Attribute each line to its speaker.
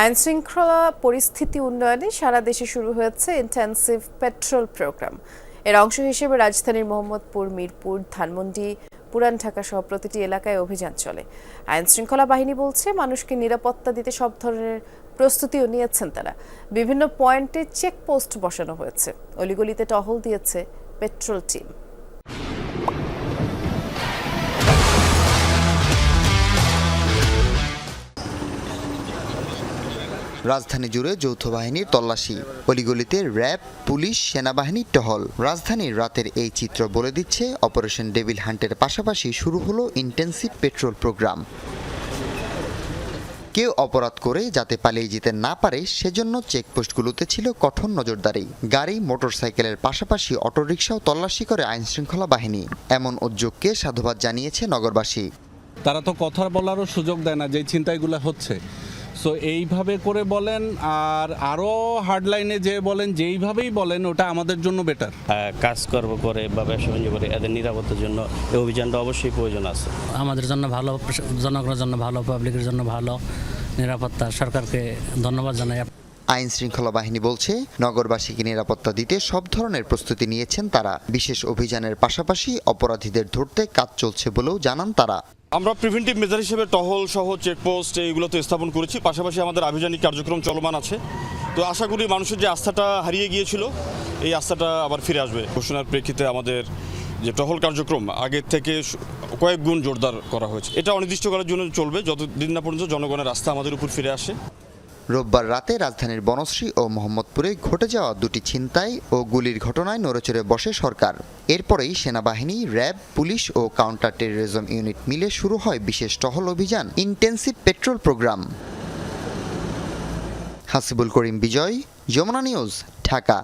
Speaker 1: আইন শৃঙ্খলা পরিস্থিতি উন্নয়নে সারা দেশে শুরু হয়েছে ইন্টেন্সিভ পেট্রোল প্রোগ্রাম এর অংশ হিসেবে রাজধানীর মোহাম্মদপুর, মিরপুর, ধানমন্ডি, পুরান ঢাকা সহ প্রতিটি এলাকায় অভিযান চলে। আইন শৃঙ্খলা বাহিনী বলছে, মানুষকে নিরাপত্তা দিতে সব ধরনের প্রস্তুতিও নিয়েছেন তারা। বিভিন্ন পয়েন্টে চেকপোস্ট বসানো হয়েছে। অলিগলিতে টহল দিয়েছে পেট্রোল টিম
Speaker 2: রাজধানী জুড়ে যৌথ বাহিনীর তল্লাশি। অলিগলিতে র্যাব, পুলিশ সেনাবাহিনীর টহল। রাজধানীর রাতের এই চিত্র বলে দিচ্ছে অপারেশন ডেভিল হান্টের পাশাপাশি শুরু হলো ইন্টেন্সিভ পেট্রোল প্রোগ্রাম। কেউ অপরাধ করে যাতে পালিয়ে যেতে না পারে, সেজন্য চেকপোস্টগুলোতে ছিল কঠোর নজরদারি। গাড়ি, মোটরসাইকেলের পাশাপাশি অটোরিকশাও তল্লাশি করে আইনশৃঙ্খলা বাহিনী। এমন উদ্যোগকে সাধুবাদ জানিয়েছে নগরবাসী।
Speaker 3: তারা তো কথা বলারও সুযোগ দেয় না যে ছিনতাইগুলো হচ্ছে। সো এইভাবে করে বলেন আর আরও হার্ডলাইনে যে বলেন যেইভাবেই বলেন ওটা আমাদের জন্য বেটার
Speaker 4: আহ, কাজকর্ম করে বা ব্যবসা বাণিজ্য করে এদের নিরাপত্তার জন্য এই অভিযানটা অবশ্যই প্রয়োজন আছে।
Speaker 5: আমাদের জন্য ভালো জনগণের জন্য ভালো পাবলিকের জন্য ভালো নিরাপত্তা সরকারকে ধন্যবাদ জানাই।
Speaker 2: আইন শৃঙ্খলা বাহিনী বলছে নগরবাসীকে নিরাপত্তা দিতে সব ধরনের প্রস্তুতি নিয়েছেন তারা। বিশেষ অভিযানের পাশাপাশি অপরাধীদের ধরতে কাজ চলছে বলেও জানান তারা।
Speaker 6: আমরা প্রিভেন্টিভ মেজার হিসেবে টহল সহ চেকপোস্ট এইগুলো তো স্থাপন করেছি। পাশাপাশি আমাদের আভিযানিক কার্যক্রম চলমান আছে। তো আশা করি মানুষের যে আস্থাটা হারিয়ে গিয়েছিল, এই আস্থাটা আবার ফিরে আসবে। ঘোষণার প্রেক্ষিতে আমাদের যে টহল কার্যক্রম, আগের থেকে কয়েক গুণ জোরদার করা হয়েছে। এটা অনির্দিষ্টকালের জন্য চলবে। যতদিন না পর্যন্ত জনগণের আস্থা আমাদের উপর ফিরে আসে।
Speaker 2: রোববার রাতে রাজধানীর বনশ্রী ও মোহাম্মদপুরে ঘটে যাওয়া দুটি ছিনতাই ও গুলির ঘটনায় নড়েচড়ে বসে সরকার। এরপরেই সেনাবাহিনী, র্যাব, পুলিশ ও কাউন্টার টেরোরিজম ইউনিট মিলে শুরু হয় বিশেষ টহল অভিযান, intensive patrol program. Hasibul Karim Bijoy, Jamuna news, Dhaka.